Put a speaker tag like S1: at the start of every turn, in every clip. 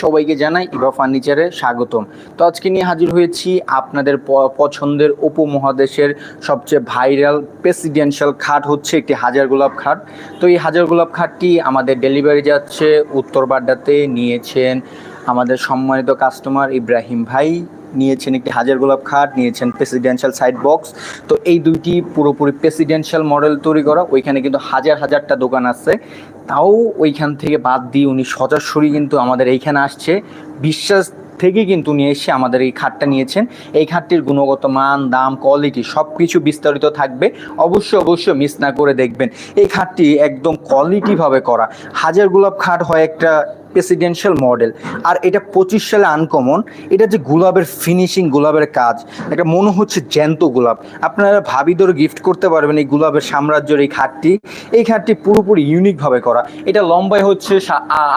S1: সবাইকে জানাই ইভা ফার্নিচারে স্বাগতম। তো আজকে নিয়ে হাজির হয়েছি আপনাদের পছন্দের উপমহাদেশের সবচেয়ে ভাইরাল প্রেসিডেন্সিয়াল খাট হচ্ছে একটি হাজার গোলাপ খাট। তো এই হাজার গোলাপ খাটটি আমাদের ডেলিভারি যাচ্ছে, উত্তর বাড্ডাতে নিয়েছেন আমাদের সম্মানিত কাস্টমার ইব্রাহিম ভাই, নিয়েছেন একটি হাজার গোলাপ খাট, নিয়েছেন প্রেসিডেন্সিয়াল সাইড বক্স। তো এই দুইটি পুরোপুরি প্রেসিডেন্সিয়াল মডেল তৈরি করা, ওইখানে কিন্তু হাজার হাজারটা দোকান আছে। তাও ওইখান থেকে বাদ দিয়ে উনি সরাসরি কিন্তু আমাদের এইখানে আসছে। বিশ্বাস থেকে কিন্তু নিয়ে এসে আমাদের এই খাটটা নিয়েছেন। এই খাটটির গুণগত মান, দাম কোয়ালিটি সব কিছু বিস্তারিত থাকবে। অবশ্যই অবশ্যই মিস না করে দেখবেন। এই খাটটি একদম কোয়ালিটিভাবে করা। হাজার গোলাপ খাট হয় একটা প্রেসিডেন্সিয়াল মডেল আর এটা পঁচিশ সালে আনকমন এটা যে গোলাপের ফিনিশিং গোলাপের কাজ, এটা মনে হচ্ছে জ্যান্ত গোলাপ। আপনারা ভাবি ধরে গিফট করতে পারবেন এই গোলাপের সাম্রাজ্যের এই খাটটি এই খাটটি পুরোপুরি ইউনিকভাবে করা। এটা লম্বায় হচ্ছে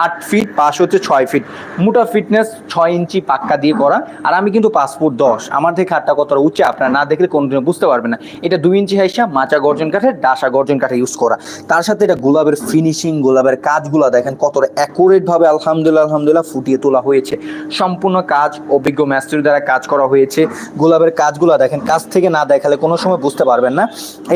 S1: আট ফিট পাশ হচ্ছে ছয় ফিট মোটা ফিটনেস ছয় ইঞ্চি পাক্কা দিয়ে করা। আর আমি কিন্তু পাসপোর্ট দশ। আমার থেকে খাটটা কতটা উঁচু, আপনারা না দেখলে কোনোদিনও বুঝতে পারবেন না। এটা দুই ইঞ্চি হাইসা, মাচা গর্জন কাঠের, ডাসা গর্জন কাঠে ইউজ করা। তার সাথে এটা গোলাপের ফিনিশিং গোলাপের কাজগুলো দেখেন কতটা অ্যাকুরেট ভাবে আলহামদুলিল্লাহ আলহামদুলিল্লাহ ফুটিয়ে তোলা হয়েছে। সম্পূর্ণ কাজ অভিজ্ঞ ম্যাস্ট্রি দ্বারা কাজ করা হয়েছে। গোলাপের কাজগুলো দেখেন, কাজ থেকে না দেখালে কোনো সময় বুঝতে পারবেন না।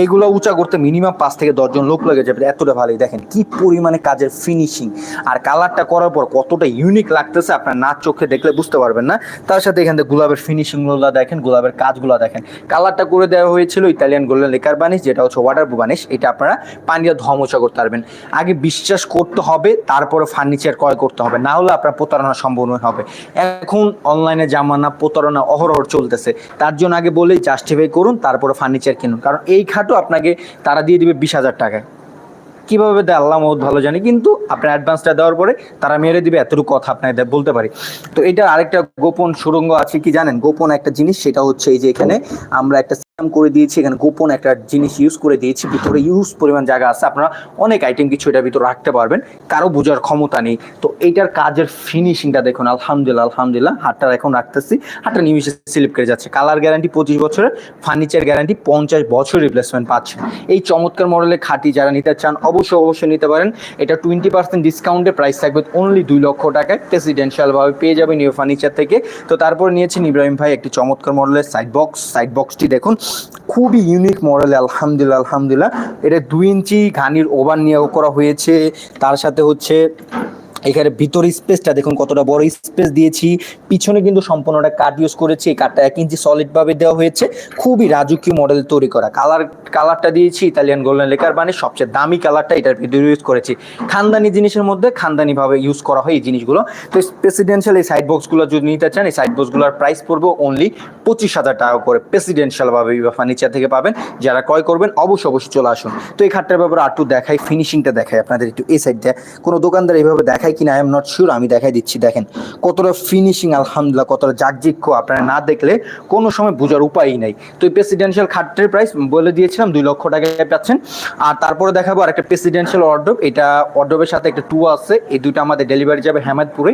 S1: এইগুলো উঁচা করতে মিনিমাম পাঁচ থেকে দশজন লোক লেগে যাবে এতটা ভালোই। দেখেন কি পরিমাণে কাজের ফিনিশিং আর কালারটা করার পর কতটা ইউনিক লাগতেছে আপনার নাচ চোখে দেখলে বুঝতে পারবেন না। তার সাথে এখান থেকে গোলাপের ফিনিশিংগুলো দেখেন, গোলাপের কাজগুলো দেখেন। কালারটা করে দেওয়া হয়েছিল ইতালিয়ান গোল্ডেন লেকার বানিশ, যেটা হচ্ছে ওয়াটার বানিশ। এটা আপনারা পানিতে ধমোচা করতে পারবেন আগে বিশ্বাস করতে হবে, তারপরে ফার্নিচার ক্রয় করতে হবে, না হলে আপনার প্রতারণা সম্ভাবনা হবে। এখন অনলাইনে জামানা প্রতারণা অহরহ চলতেছে, তার জন্য আগে বলেই জাস্টিফাই করুন, তারপরে ফার্নিচার কিনুন। কারণ এই খাটও আপনাকে তারা দিয়ে দিবে বিশ হাজার টাকায়। কীভাবে দেয় আল্লাহ বহুত ভালো জানি, কিন্তু আপনার অ্যাডভান্সটা দেওয়ার পরে তারা মেরে দিবে, এতটুকু কথা আপনাকে বলতে পারি। তো এটা আরেকটা গোপন সুরঙ্গ আছে কি জানেন? গোপন একটা জিনিস, সেটা হচ্ছে এই যে এখানে আমরা একটা করে দিয়েছি, এখানে গোপন একটা জিনিস ইউজ করে দিয়েছি, ভিতরে ইউজ পরিমাণ জায়গা আছে, আপনারা অনেক আইটেম কিছু এটার ভিতরে রাখতে পারবেন, কারও বোঝার ক্ষমতা নেই। তো এইটার কাজের ফিনিশিংটা দেখুন, আলহামদুলিল্লাহ আলহামদুলিল্লাহ, হাতটা এখন রাখতেছি, হাতটা নিমিশে স্লিপ করে যাচ্ছে। কালার গ্যারান্টি পঁচিশ বছরের ফার্নিচার গ্যারান্টি পঞ্চাশ বছর রিপ্লেসমেন্ট পাচ্ছে। এই চমৎকার মডেলের খাঁটি যারা নিতে চান, অবশ্যই অবশ্যই নিতে পারেন। এটা টোয়েন্টি পার্সেন্ট ডিসকাউন্টে প্রাইস থাকবে অনলি দুই লক্ষ টাকায়। প্রেসিডেন্সিয়ালভাবে পেয়ে যাবে নিউ ফার্নিচার থেকে। তো তারপর নিয়েছেন ইব্রাহিম ভাই একটি চমৎকার মডেলের সাইড বক্স সাইড বক্সটি দেখুন খুবই ইউনিক মডেল আলহামদুলিল্লাহ আলহামদুলিল্লাহ। এটা দুই ইঞ্চি ঘানির ওভার নিয়োগ করা হয়েছে। তার সাথে হচ্ছে এখানে ভিতর স্পেসটা দেখুন, কতটা বড় স্পেস দিয়েছি। পিছনে কিন্তু সম্পূর্ণটা কাঠ ইউজ করেছি, এই কাঠটা এক ইঞ্চি সলিড ভাবে দেওয়া হয়েছে। খুবই রাজকীয় মডেল তৈরি করা। কালার কালারটা দিয়েছি ইতালিয়ান গোল্ডেন লেকার মানে সবচেয়ে দামি কালারটা এটার ভিতরে ইউজ করেছি। খানদানি জিনিসের মধ্যে খানদানি ভাবে ইউজ করা হয় এই জিনিসগুলো। তো প্রেসিডেন্সিয়াল এই সাইড বক্সগুলো যদি নিতে চান, এই সাইড বক্সগুলোর প্রাইস পড়বে অনলি পঁচিশ হাজার টাকা করে। প্রেসিডেন্সিয়াল ভাবে ফার্নিচার থেকে পাবেন। যারা ক্রয় করবেন, অবশ্যই অবশ্যই চলে আসুন। তো এই খাটটার ব্যাপারে আর একটু দেখাই ফিনিশিংটা দেখাই আপনাদের একটু। এই সাইডটা কোনো দোকানদার এইভাবে দেখায় কিনা আই এম নট শিওর আমি দেখাই দিচ্ছি, দেখেন। কতটা ফিনিশিং আলহামদুলিল্লাহ, কতটা জাকজিক্য আপনারা না দেখলে কোনো সময় বোঝার উপায়ই নাই। তো এই প্রেসিডেন্সিয়াল খাটটির প্রাইস বলে দিয়েছিলাম, দুই লক্ষ টাকায় পাচ্ছেন। আর তারপরে দেখাবো আর একটা প্রেসিডেন্সিয়াল অর্ডব এটা অর্ডবের সাথে একটা টু আছে। এই দুটো আমাদের ডেলিভারি যাবে হেমাদপুরে।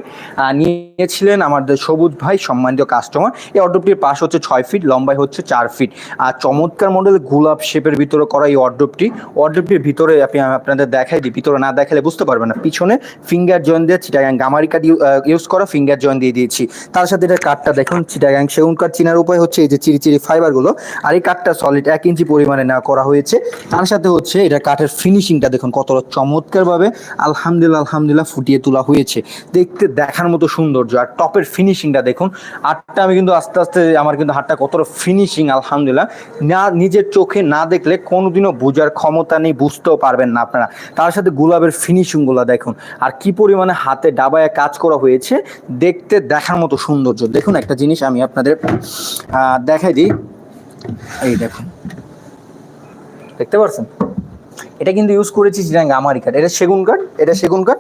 S1: নিয়েছিলেন আমাদের সবুজ ভাই, সম্মানিত কাস্টমার এই অর্ডবটির পাশ হচ্ছে ছয় ফিট লম্বায় হচ্ছে চার ফিট আর চমৎকার মডেল গোলাপ শেপের ভিতরে করা এই অর্ডবটি অর্ডবটির ভিতরে আপনি, আপনাদের দেখাই দিই, ভিতরে না দেখালে বুঝতে পারবেন না। পিছনে ফিঙ্গার জয়েন দিয়ে চিটাগাং, গামারি কাঠ ইউজ করা ফিঙ্গার জয়েন দিয়ে দিয়েছি। তার সাথে এটা কাঠটা দেখুন, চিটাগাং সেগুন কাঠ চিনার উপায় হচ্ছে এই যে চিরি চিরি ফাইবারগুলো আর এই কাঠটা সলিড এক ইঞ্চি পরিমাণে না করা হয়েছে। তার সাথে হচ্ছে এটা কাঠের ফিনিশিংটা দেখুন, কতটা চমৎকারভাবে আলহামদুলিল্লাহ আলহামদুলিল্লাহ ফুটিয়ে তোলা হয়েছে। দেখতে, দেখার মতো সৌন্দর্য। আর টপের ফিনিশিংটা দেখুন হাতটা আমি কিন্তু আস্তে আস্তে আমার কিন্তু হাতটা কতটা ফিনিশিং আলহামদুলিল্লাহ। না, নিজের চোখে না দেখলে কোনোদিনও বোঝার ক্ষমতা নেই, বুঝতেও পারবেন না আপনারা। তার সাথে গোলাপের ফিনিশিংগুলো দেখুন, আর কি পরিমাণে হাতে ডাবায় কাজ করা হয়েছে, দেখতে দেখার মতো সৌন্দর্য। দেখুন, একটা জিনিস আমি আপনাদের দেখাই দিই। এই দেখুন। দেখতে পারছেন? এটা কিন্তু ইউজ করেছি জিরাঙ্গা আমারি কাঠ এটা সেগুন কাঠ, এটা সেগুন কাঠ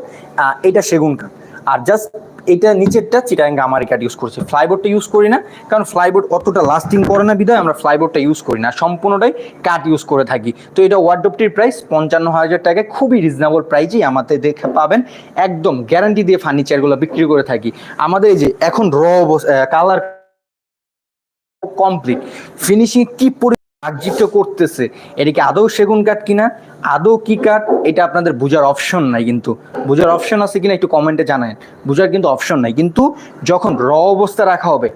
S1: এটা সেগুন কাঠ। আর জাস্ট এটা নিচেরটা চিটাং আমারি কাঠ ইউজ করছি। ফ্লাইবোর্ডটা ইউজ করি না, কারণ ফ্লাইবোর্ড অতটা লাস্টিং করে না বিধায় আমরা ফ্লাইবোর্ডটা ইউজ করি না। সম্পূর্ণটাই কাঠ ইউজ করে থাকি। তো এটা ওয়ার্ডপটির প্রাইস পঞ্চান্ন হাজার টাকায় খুবই রিজনেবল প্রাইজেই আমাদের দেখে পাবেন। একদম গ্যারান্টি দিয়ে ফার্নিচারগুলো বিক্রি করে থাকি। আমাদের এই যে এখন র কালার কমপ্লিট ফিনিশিং কি পরি আকজিপ্ট করতেছে। এটা কি আদৌ সেগুন কাঠ কিনা? আদৌ কি কাঠ? এটা আপনাদের বোঝার অপশন নাই কিন্তু। বোঝার অপশন আছে কিনা একটু কমেন্টে জানায় বোঝার কিন্তু অপশন নাই। কিন্তু যখন র অবস্থা রাখা হবে,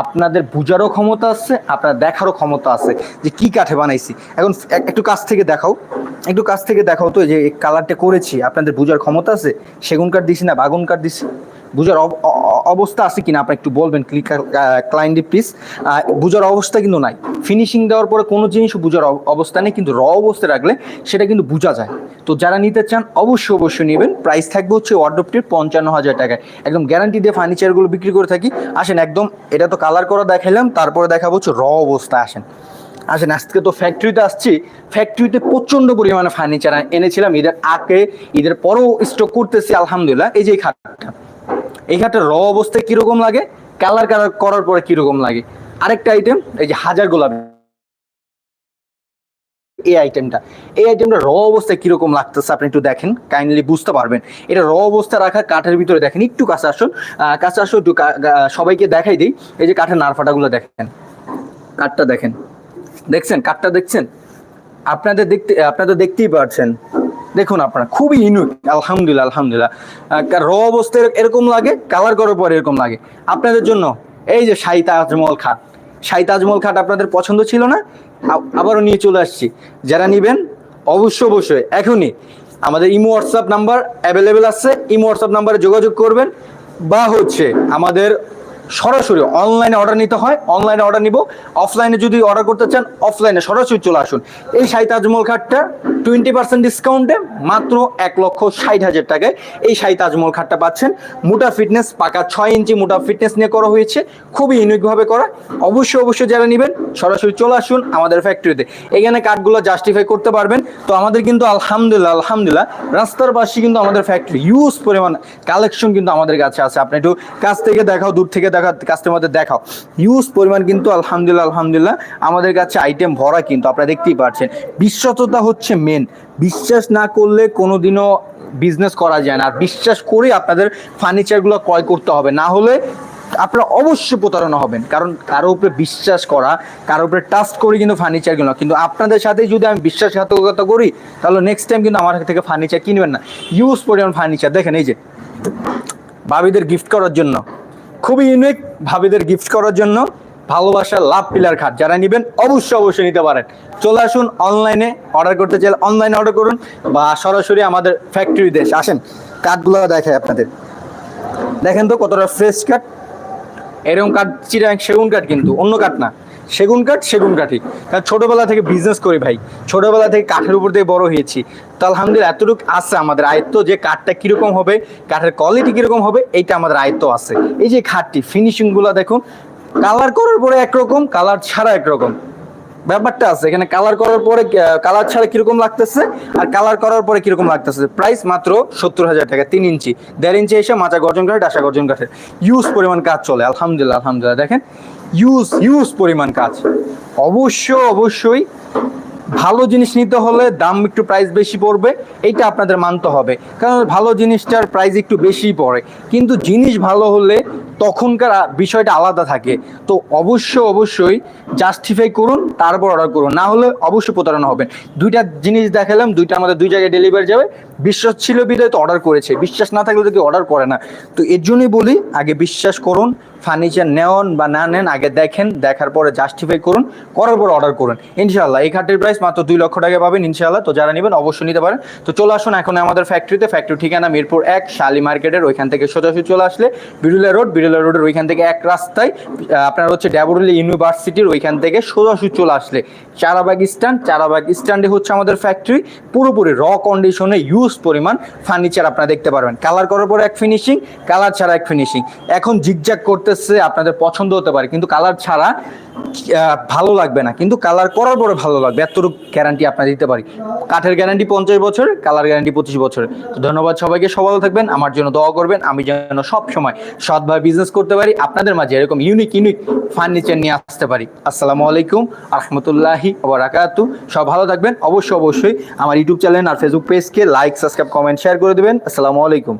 S1: আপনাদের বোঝারও ক্ষমতা আছে, আপনার দেখারও ক্ষমতা আছে যে কি কাঠে বানাইছি। এখন একটু কাছ থেকে দেখাও। একটু কাছ থেকে দেখাও তো যে কালারটা করেছি, আপনাদের বোঝার ক্ষমতা আছে? সেগুন কাঠ দিছি না, বাগুন কাঠ দিছি। বুঝার অবস্থা আছে কিনা আপনি একটু বলবেন ক্লিকার ক্লায়েন্টে প্লিজ বুঝার অবস্থা কিন্তু নাই। ফিনিশিং দেওয়ার পরে কোনো জিনিসও বুঝার অবস্থা নেই, কিন্তু র অবস্থায় রাখলে সেটা কিন্তু বোঝা যায়। তো যারা নিতে চান, অবশ্যই অবশ্যই নেবেন। প্রাইস থাকবে হচ্ছে ওয়ার্ডরোবটির পঞ্চান্ন হাজার টাকায়। একদম গ্যারান্টি দিয়ে ফার্নিচারগুলো বিক্রি করে থাকি। আসেন একদম, এটা তো কালার করা দেখাইলাম, তারপরে দেখাবো হচ্ছে র অবস্থায় আসেন। আসেন, আজকে তো ফ্যাক্টরিতে আসছি। ফ্যাক্টরিতে প্রচণ্ড পরিমাণে ফার্নিচার এনেছিলাম। ঈদের আগে, ঈদের পরেও স্টক করতেছি, আলহামদুলিল্লাহ। এই যে খাটটা। এই খাটটা র অবস্থায় কীরকম লাগে? কালার কালার করার পরে কীরকম লাগে? আরেকটা আইটেম এই যে হাজার গোলাপ। এই আইটেমটা এই আইটেমটা র অবস্থায় কীরকম লাগতেছে আপনি একটু দেখেন কাইন্ডলি বুঝতে পারবেন। এটা র অবস্থা রাখা কাঠের ভিতরে দেখেন, একটু কাছে আসুন। কাছে আসুন, একটু সবাইকে দেখাই দিই। এই যে কাঠের নারফাটাগুলো দেখেন। কাঠটা দেখেন। দেখছেন? কাঠটা দেখছেন? আপনাদের দেখতে আপনাদের দেখতেই পারছেন। দেখুন আপনারা, খুবই ইউনিক আলহামদুলিল্লাহ আলহামদুলিল্লাহ। র অবস্থায় এরকম লাগে কালার করার পর এরকম লাগে। আপনাদের জন্য, এই যে শাহী তাজমহল খাট, শাহী তাজমহল খাট আপনাদের পছন্দ ছিল না? আবারও নিয়ে চলে আসছি। যারা নিবেন অবশ্যই অবশ্যই, এখনই আমাদের ইমো হোয়াটসঅ্যাপ নাম্বার অ্যাভেলেবেল আছে। ইমো হোয়াটসঅ্যাপ নাম্বারে যোগাযোগ করবেন। বা হচ্ছে আমাদের সরাসরি অনলাইনে অর্ডার নিতে হয় অনলাইনে অর্ডার নিব। অফলাইনে যদি অর্ডার করতে চান অফলাইনে সরাসরি চলে আসুন। এই শাহী তাজমহল খাটটা টোয়েন্টি পার্সেন্ট ডিসকাউন্টে মাত্র এক লক্ষ ষাট হাজার টাকায় এই শাহী তাজমহল খাটটা পাচ্ছেন। মোটা ফিটনেস পাকা ছয় ইঞ্চি মোটা ফিটনেস নিয়ে করা হয়েছে। খুবই ইউনিকভাবে করা। অবশ্যই অবশ্যই যারা নেবেন, সরাসরি চলে আসুন আমাদের ফ্যাক্টরিতে এখানে কাঠগুলো জাস্টিফাই করতে পারবেন। তো আমাদের কিন্তু আলহামদুলিল্লাহ আলহামদুলিল্লাহ, রাস্তার পাশে কিন্তু আমাদের ফ্যাক্টরি ইউজ পরিমাণ কালেকশন কিন্তু আমাদের কাছে আছে। আপনি একটু কাছ থেকে দেখাও, দূর থেকে দেখা কাস্টমারদের দেখাও। ইউজ পরিমাণ কিন্তু আলহামদুলিল্লাহ আলহামদুলিল্লাহ আমাদের কাছে আইটেম ভরা কিন্তু আপনারা দেখতেই পাচ্ছেন বিশ্বস্ততা হচ্ছে মেন বিশ্বাস না করলে কোনোদিনও বিজনেস করা যায় না। আর বিশ্বাস করে আপনাদের ফার্নিচারগুলো ক্রয় করতে হবে। না হলে আপনারা অবশ্যই প্রতারণা হবেন। কারণ কারও উপরে বিশ্বাস করা, কারও উপরে ট্রাস্ট করি কিন্তু ফার্নিচার কিনো কিন্তু আপনাদের সাথে যদি আমি বিশ্বাসঘাতকতা করি, তাহলে নেক্সট টাইম কিন্তু আমার থেকে ফার্নিচার কিনবেন না। ইউজ পরিমাণ ফার্নিচার দেখেন এই যে, ভাবিদের গিফট করার জন্য। খুবই ইউনিক ভাবিদের গিফট করার জন্য ভালোবাসা লাভ পিলার খাট যারা নেবেন অবশ্যই অবশ্যই নিতে পারেন। চলে আসুন অনলাইনে অর্ডার করতে চাইলে অনলাইনে অর্ডার করুন বা সরাসরি আমাদের ফ্যাক্টরি দেশ। আসেন কাঠগুলো দেখায় আপনাদের। দেখেন তো কতটা ফ্রেশ কাঠ এরকম কাঠ চিরাং সেগুন কাঠ কিন্তু, অন্য কাঠ না। সেগুন কাঠ, সেগুন কাঠই কারণ ছোটোবেলা থেকে বিজনেস করি ভাই। ছোটোবেলা থেকে কাঠের উপর দিয়ে বড় হয়েছি। তো আলহামদুলিল্লাহ, এতটুকু আছে আমাদের আয়ত্ত যে কাঠটা কীরকম হবে, কাঠের কোয়ালিটি কীরকম হবে, এইটা আমাদের আয়ত্ত আছে। এই যে খাটটি ফিনিশিংগুলো দেখুন কালার করার পরে একরকম কালার ছাড়া একরকম। ব্যাপারটা আছে, এখানে কালার করার পরে কালার ছাড়া কীরকম লাগতেছে, আর কালার করার পরে কীরকম লাগতেছে? প্রাইস মাত্র সত্তর হাজার টাকা, তিন ইঞ্চি। দেড় ইঞ্চি এসে মাচা গর্জন কাঠে ডাসা গর্জন কাঠের। ইউজ পরিমাণ কাজ চলে, আলহামদুলিল্লাহ আলহামদুলিল্লাহ। দেখেন ইউজ ইউজ পরিমাণ কাজ। অবশ্য অবশ্যই ভালো জিনিস নিতে হলে দাম একটু প্রাইস বেশি পড়বে, এটা আপনাদের মানতে হবে। কারণ ভালো জিনিসটার প্রাইস একটু বেশি পড়ে। কিন্তু জিনিস ভালো হলে তখনকার বিষয়টা আলাদা থাকে। তো অবশ্য অবশ্যই জাস্টিফাই করুন, তারপর অর্ডার করুন। না হলে অবশ্যই প্রতারণা হবে দুইটা জিনিস দেখালাম, দুইটা আমাদের দুই জায়গায় ডেলিভারি যাবে। বিশ্বাস ছিল বিদায় তো অর্ডার করেছে। বিশ্বাস না থাকলে তো কেউ অর্ডার করে না। তো এর জন্যই বলি, আগে বিশ্বাস করুন ফার্নিচার নেওয়ান বা না নেন, আগে দেখেন, দেখার পরে জাস্টিফাই করুন, করার পর অর্ডার করুন। ইনশাল্লাহ এই খাটের প্রাইস মাত্র দুই লক্ষ টাকা পাবেন ইনশাল্লাহ তো যারা নেবেন, অবশ্যই নিতে পারেন। তো চলে আসুন এখন আমাদের ফ্যাক্টরিতে ফ্যাক্টরি ঠিকানা মিরপুর এক, শালি মার্কেটের ওইখান থেকে সোজাসুজি চলে আসলে বিরুলা রোড। বিরুলা রোডের ওইখান থেকে এক রাস্তায় আপনার হচ্ছে ড্যাবরুলি ইউনিভার্সিটির ওইখান থেকে সোজাসুজি চলে আসলে। চারাবাগ স্ট্যান্ড, চারাবাগ স্ট্যান্ডে হচ্ছে আমাদের ফ্যাক্টরি পুরোপুরি র কন্ডিশনে ইউজ পরিমাণ ফার্নিচার আপনারা দেখতে পারবেন। কালার করার পর এক ফিনিশিং কালার ছাড়া এক ফিনিশিং এখন জিগজ্যাগ করতেছে আপনাদের পছন্দ হতে পারে, কিন্তু কালার ছাড়া ভালো লাগবে না। কিন্তু কালার করার পরে ভালো লাগবে, এতটুকু গ্যারান্টি আপনার দিতে পারি। কাঠের গ্যারান্টি পঞ্চাশ বছর কালার গ্যারান্টি পঁচিশ বছর। ধন্যবাদ সবাইকে, সবাই থাকবেন, আমার জন্য দোয়া করবেন, আমি যেন সব সময় সৎভাবে বিজনেস করতে পারি, আপনাদের মাঝে এরকম ইউনিক ইউনিক ফার্নিচার নিয়ে আসতে পারি। আসসালামু আলাইকুম রহমতুল্লাহি ওবরাকাতু সব ভালো থাকবেন, অবশ্যই অবশ্যই আমার ইউটিউব চ্যানেল আর ফেসবুক পেজকে লাইক সাবস্ক্রাইব কমেন্ট শেয়ার করে দেবেন। আসসালামু আলাইকুম।